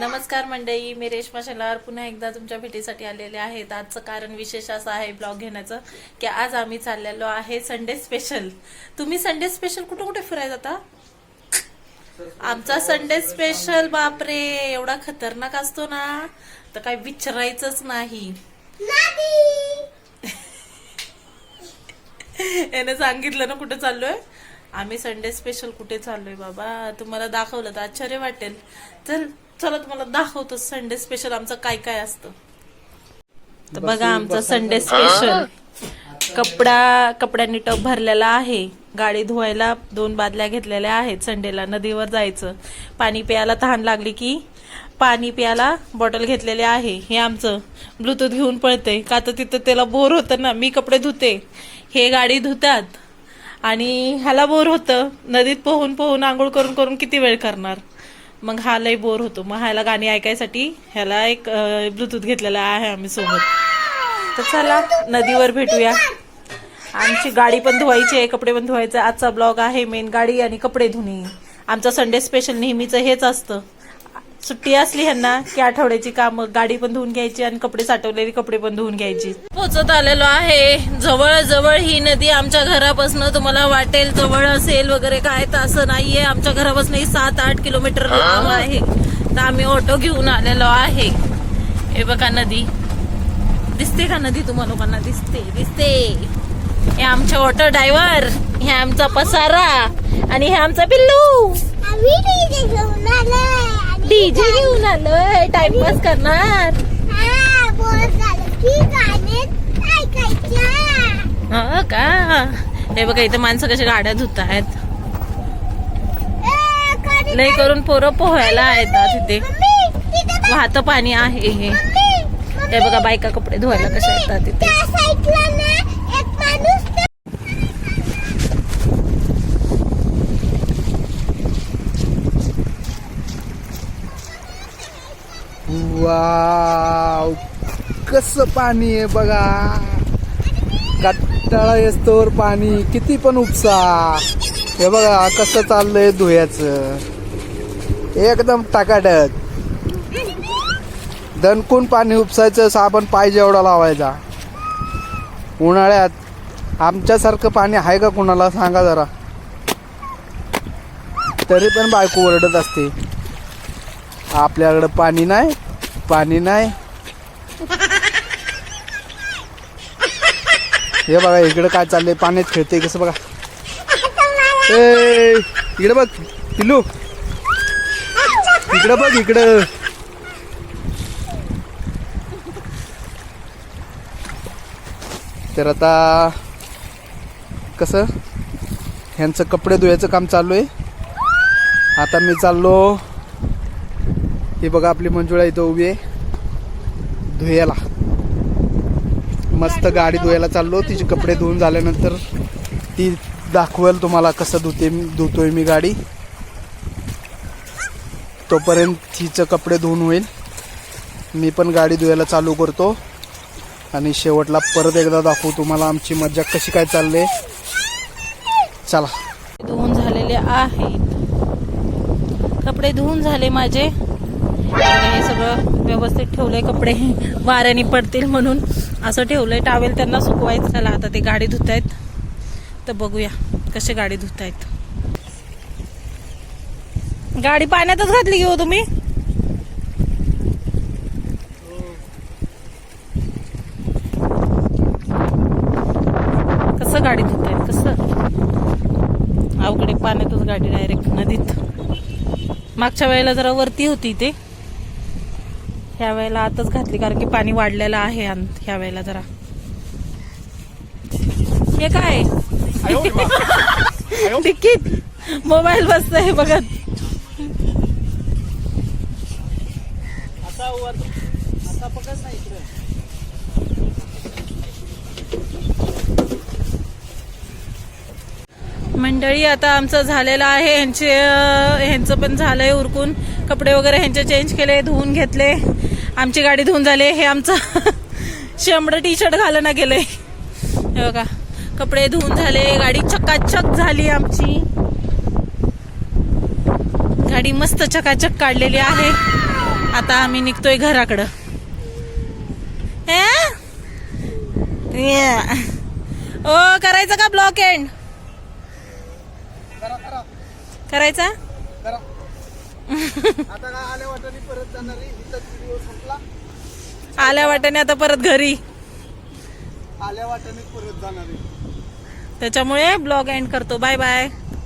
नमस्कार मंडळी मी रेश्मा शेलार पुन्हा एकदा तुमच्या भेटीसाठी आलेले आहेत. आजचं कारण विशेष असं आहे ब्लॉग घेण्याचं की आज आम्ही चाललेलो आहे संडे स्पेशल तुम्ही संडे स्पेशल कुठे कुठे फिरायला जाता? आमचा संडे स्पेशल बापरे एवढा खतरनाक असतो ना. तर काय विचारायचंच नाही. याने सांगितलं ना कुठे चाललोय? आम्ही संडे स्पेशल कुठे चाललोय बाबा? तुम्हाला दाखवलं तर आश्चर्य वाटेल. चल चला तुम्हाला दाखवतो संडे स्पेशल आमचं काय काय असतं. तर बघा आमचं संडे स्पेशल कपडा कपड्यांनी टप भरलेला आहे. गाडी धुवायला दोन बादल्या घेतलेल्या आहेत. संडेला नदीवर जायचं. पाणी प्यायला तहान लागली की पाणी प्यायला बॉटल घेतलेले आहे. हे आमचं ब्लूटूथ घेऊन पळते का तर तिथं त्याला बोर होतं ना. मी कपडे धुते. हे गाडी धुतात. आणि ह्याला बोर होतं. नदीत पोहून पोहून आंघोळ करून करून किती वेळ करणार? मग हा लय बोर होतो. मग ह्याला गाणी ऐकायसाठी ह्याला एक ब्लूटूथ घेतलेला आहे आम्ही सोबत. तर चला नदीवर भेटूया. आमची गाडी पण धुवायची आहे कपडे पण धुवायचे. आजचा ब्लॉग आहे मेन गाडी आणि कपडे धुणे. आमचं संडे स्पेशल नेहमीचं हेच असतं. सुट्टी असली ह्यांना की आठवड्याची काम गाडी पण धुवून घ्यायची आणि कपडे साठवलेली कपडे पण धुवून घ्यायची. पोचत आलेलो आहे. जवळ जवळ ही नदी आमच्या घरापासून तुम्हाला वाटेल जवळ असेल वगैरे काय तर असं नाहीये. आमच्या घरापासून ही सात आठ किलोमीटर लांब आहे. तर आम्ही ऑटो घेऊन आलेलो आहे. हे बघा नदी. दिसते का नदी तुम्हाला लोकांना? दिसते दिसते. हे आमचे ऑटो ड्रायव्हर हे आमचा पसारा आणि हे आमचा पिल्लू. डीजे घेऊन आलोय. टाइमपास करणार. हा का? हे बघा इथं माणसं कशी गाड्या धुत आहेत लय करून पोरं पोहायला येतात तिथे वाहतं पाणी आहे हे. हे बघा बायका कपडे धुवायला कशा येतात तिथे वाव. कस पाणी आहे बघा. कट्टाळा येस्तोवर पाणी. किती पण उपसा. हे बघा कसं चाललंय धुयाचं. एकदम टाकाटक. दणकून पाणी उपसायचं साबण पाहिजे एवढा लावायचा. उन्हाळ्यात आमच्यासारखं पाणी आहे का कुणाला सांगा जरा. तरी पण बायको ओरडत असते. आपल्याकडं पाणी नाही. पाणी नाही. हे बघा इकडं काय चाललंय? पाण्यात खेळते कसं बघा. ए इकडे बघ पिलू इकडं बघ इकडं. तर आता कसं? ह्यांचं कपडे धुवायचं काम चालू आहे. आता मी चाललो ही बघा आपली मंजुळा इथं उभी आहे. धुयाला. मस्त गाडी धुवायला चाललो. तिचे कपडे धुवून झाल्यानंतर ती दाखवेल तुम्हाला कसं धुते धुतोय मी गाडी. तोपर्यंत तिचं कपडे धुवून होईल. मी पण गाडी धुवायला चालू करतो. आणि शेवटला परत एकदा दाखवू तुम्हाला आमची मज्जा कशी काय चालली. चला. धुवून झालेले आहेत. कपडे धुवून झाले माझे. हे सगळं व्यवस्थित ठेवलंय कपडे वाऱ्याने पडतील म्हणून. असं ठेवलंय टावेल त्यांना सुकवायचं झालं. आता ते गाडी धुतायत. तर बघूया कसे गाडी धुतायत. गाडी पाण्यातच घातली घेऊ हो तुम्ही? कसं गाडी धुतायत? कसं? अवघडे पाण्यातच गाडी डायरेक्ट नदीत. मागच्या वेळेला जरा वरती होती ते. ह्या वेळेला आताच घातली कारण की पाणी वाढलेलं आहे आन- ह्या वेळेला जरा. हे काय? तिकीट? मोबाईल बसतंय बघत. मंडळी आता आमचं झालेलं आहे. ह्यांचे ह्यांचं पण झालंय उरकून. कपडे वगैरे ह्यांचे चेंज केले धुवून घेतले. आमची गाडी धुवून झाली. हे आमचं शेंबड टी शर्ट घालं ना गेलंय. हे बघा कपडे धुवून झाले. गाडी चकाचक झाली आमची. गाडी मस्त चकाचक काढलेली आहे. आता आम्ही निघतोय घराकडं. हे? ओ करायचं का ब्लॉक एंड? करायचा? आता काय आल्या वाटाने परत जाणार? आहे इथंच व्हिडिओ संपला. आल्या वाट्याने आता परत घरी. आल्या वाटाने परत जाणार. आहे त्याच्यामुळे ब्लॉग एंड करतो. Bye bye